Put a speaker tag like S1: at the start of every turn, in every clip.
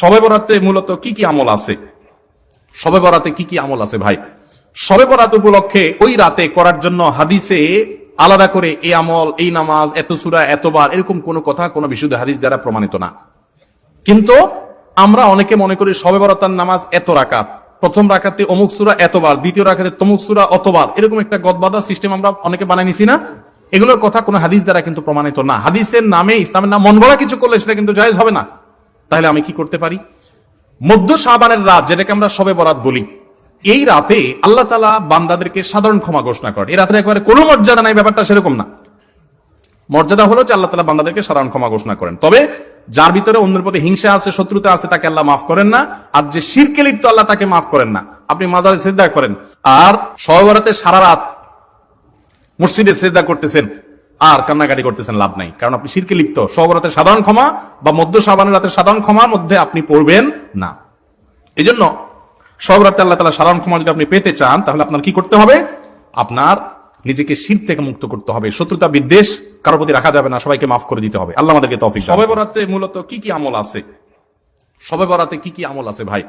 S1: সবে বরাতে মূলত কি কি আমল আছে? সবে বরাতে কি কি আমল আছে ভাই? সবে বরাত উপলক্ষে ওই রাতে করার জন্য হাদিসে আলাদা করে এই আমল, এই নামাজ, এত সুরা এতবার এরকম কোনো কথা, কোনো বিশুদ্ধ হাদিস দ্বারা প্রমাণিত না। কিন্তু আমরা অনেকে মনে করি সবে বরাতার নামাজ এত রাকাত। প্রথম রাকাতে অমুক সুরা এতবার দ্বিতীয় রাকাতে তমুক সুরা অতবার এরকম একটা গদবাদা সিস্টেম আমরা অনেকে বানাই নিছি না। এগুলোর কথা কোনো হাদিস দ্বারা কিন্তু প্রমাণিত না। হাদিসের নামে ইসলামের নাম মন কিছু করলে সেটা কিন্তু জায়েজ হবে না। তাহলে আমি কি করতে পারি? মধ্য সাবানের রাত, যেটাকে আমরা সবে বরাত বলি, এই রাতে আল্লাহ তালা বান্দাদেরকে সাধারণ ক্ষমা ঘোষণা করে এই রাতে একেবারে কোনো মর্যাদা নাই, ব্যাপারটা সেরকম না। মর্যাদা হলো যে আল্লাহ তালা বান্দাদেরকে সাধারণ ক্ষমা ঘোষণা করেন। তবে যার ভিতরে অন্যের প্রতি হিংসা আছে, শত্রুতা আছে, তাকে আল্লাহ মাফ করেন না। আর যে শিরকে লিপ্ত, আল্লাহ তাকে মাফ করেন না। আপনি মাজারে সেদ্ধা করেন। আর সহবরাতে সারা রাত মসজিদে সেদ্ধা করতেছেন। আর কান্নাকাটি করতেছেন লাভ নাই। কারণ আপনি শিরকে লিপ্ত। সহবরাতের সাধারণ ক্ষমা বা মধ্য সাবানের রাতের সাধারণ ক্ষমার মধ্যে আপনি পড়বেন না। এই জন্য সব রাতে আল্লাহ তালা সাধারণ ক্ষমা যদি আপনি পেতে চান তাহলে আপনার কি করতে হবে? আপনার নিজেকে শীত থেকে মুক্ত করতে হবে। শত্রুতা বিদ্বেষ কারোর প্রতি রাখা যাবে না সবাইকে মাফ করে দিতে হবে। আল্লাহ আমাদেরকে তফিক সবে বরাতে মূলত কি কি আমল আছে? সবে বরাতে কি কি আমল আছে ভাই?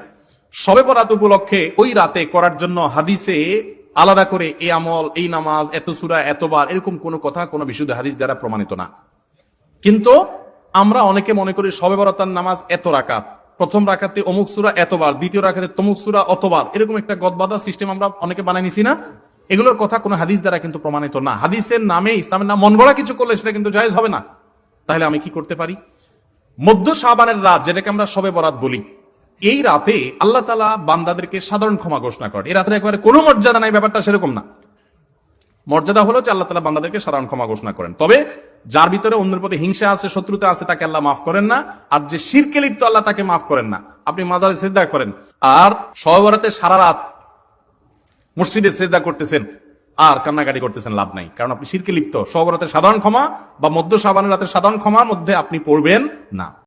S1: সবে বরাত উপলক্ষে ওই রাতে করার জন্য হাদিসে আলাদা করে এই আমল, এই নামাজ, এত সুরা, এতবার, এরকম কোনো কথা, কোনো বিশুদ্ধ হাদিস দ্বারা প্রমাণিত না। কিন্তু আমরা অনেকে মনে করি সবে বরাতার নামাজ এত রাকাত। প্রথম রাখাতে অমুক সুরা এতবার, দ্বিতীয় রাখাতে তমুক সুরা অতবার, এরকম একটা গদবাদা সিস্টেম আমরা অনেকে বানাই নিছি না। এগুলোর কথা কোনো হাদিস দ্বারা কিন্তু প্রমাণিত না। হাদিসের নামে ইসলামের নাম মন গড়া কিছু করলে সেটা কিন্তু জায়েজ হবে না। তাহলে আমি কি করতে পারি? মধ্য সাবানের রাত, যেটাকে আমরা সবে বরাত বলি এই রাতে আল্লাহ তালা বান্দাদেরকে সাধারণ ক্ষমা ঘোষণা করে এই রাতে একবারে কোনো মর্যাদা নাই, ব্যাপারটা সেরকম না। মর্যাদা হলো যে আল্লাহ তালা বান্দাদেরকে সাধারণ ক্ষমা ঘোষণা করেন। তবে যার ভিতরে অন্যের প্রতি হিংসা আছে, শত্রুতা আছে, তাকে আল্লাহ মাফ করেন না। আর যে শিরকে লিপ্ত, আল্লাহ তাকে মাফ করেন না। আপনি মাজারে সেদ্ধা করেন। আর সহবরাতে সারা রাত মসজিদে সেদ্ধা করতেছেন, আর কান্নাকাটি করতেছেন, লাভ নাই। কারণ আপনি শিরকে লিপ্ত। সহবরাতের সাধারণ ক্ষমা বা মধ্য সাবানের রাতের সাধারণ ক্ষমার মধ্যে আপনি পড়বেন না।